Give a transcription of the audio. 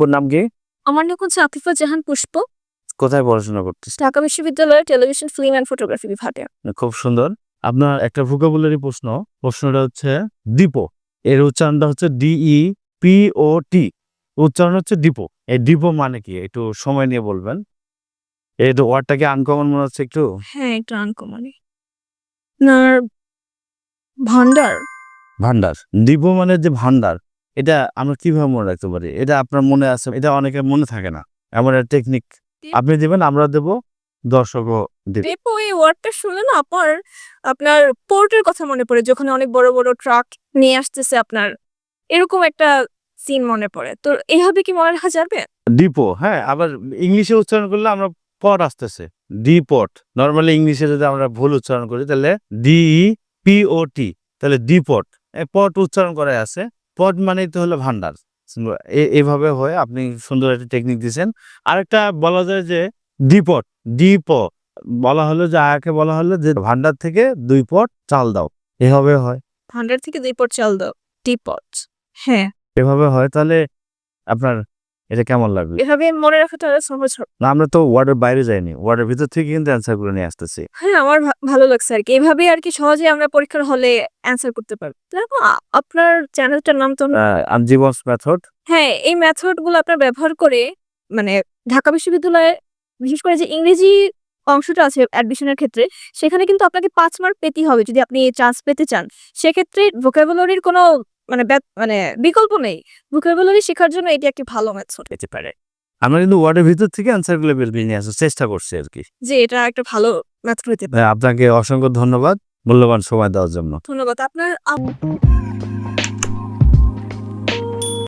ওর নাম কি? আমার নাম হচ্ছে আফিফা জাহান পুষ্প। কোথায় পড়াশোনা করতেছে? ঢাকা বিশ্ববিদ্যালয়ের টেলিভিশন ফিল্ম অ্যান্ড ফটোগ্রাফি বিভাগে। খুব সুন্দর। আপনার একটা ভোকাবুলারি প্রশ্ন প্রশ্নটা হচ্ছে ডিপো। এর উচ্চারণটা হচ্ছে ডিই পি ও টি উচ্চারণ হচ্ছে ডিপো। এই ডিপো মানে কি? একটু সময় নিয়ে বলবেন। এই তো ওয়ার্ডটাকে আনকমন মনে হচ্ছে একটু? হ্যাঁ একটু আনকমনি আপনার ভান্ডার। ভান্ডার। ডিপো মানে যে ভান্ডার। এটা আমরা কীভাবে মনে রাখতে পারি? এটা আপনার মনে আছে এটা অনেকের মনে থাকে না। এমন একটা টেকনিক আপনি দিবেন আমরা দেব দর্শকও দেবে। ডেপো এই ওয়ার্ডটা শুনলে না আপনার আপনার পোর্টের কথা মনে পড়ে যখন অনেক বড় বড় ট্রাক নিয়ে আসতেছে আপনার। এরকম একটা সিন মনে পড়ে। তো এইভাবে কি মনে রাখা যাবে? ডিপো হ্যাঁ আবার ইংলিশে উচ্চারণ করলে আমরা পট আসতেছে। ডি পট নর্মালি ইংলিশে যদি আমরা ভুল উচ্চারণ করি তাহলে ডিই পি ও টি তাহলে ডিপট পট উচ্চারণ করে আছে। পট মানে তো হলো ভান্ডার। এ- এভাবে হয় আপনি সুন্দর একটা টেকনিক দিয়েছেন। আরেকটা বলা যায় যে ডিপট ডিপ বলা হলো যে আয়াকে বলা হলো যে ভান্ডার থেকে দুই পট চাল দাও। এভাবে হয়। ভান্ডার থেকে দুই পট চাল দাও। ডিপট হ্যাঁ। এভাবে হয় তাহলে আপনার এটা কেমন লাগবে এভাবে মনে রাখাটা সহজ হবে না আমরা তো ওয়ার্ডের বাইরে যাইনি। ওয়ার্ডের ভিতর থেকে কিন্তু অ্যান্সারগুলো নিয়ে আসতেছি। হ্যাঁ আমার ভালো লাগছে আর কি এভাবে আর কি সহজে আমরা পরীক্ষার হলে অ্যান্সার করতে পারব। দেখো আপনার চ্যানেলটার নাম তো আনজিবস মেথড হ্যাঁ এই মেথডগুলো আপনার ব্যবহার করে মানে ঢাকা বিশ্ববিদ্যালয়ে বিশেষ করে যে ইংরেজি অংশটা আছে অ্যাডমিশনের ক্ষেত্রে সেখানে কিন্তু আপনাকে পাঁচ মার্ক পেতেই হবে যদি আপনি এই চান্স পেতে চান। সেক্ষেত্রে ভোকাবুলারির কোনো মানে মানে বিকল্প নেই। ভোকাবুলারি শেখার জন্য এটি একটি ভালো মেথড পেতে পারে। আমরা কিন্তু ওয়ার্ডের ভিতর থেকে অ্যান্সারগুলো বের করে নিয়ে আসার চেষ্টা করছি আর কি। যে এটা একটা ভালো মেথড হতে পারে। আপনাকে অসংখ্য ধন্যবাদ। মূল্যবান সময় দেওয়ার জন্য। ধন্যবাদ। আপনার আপ-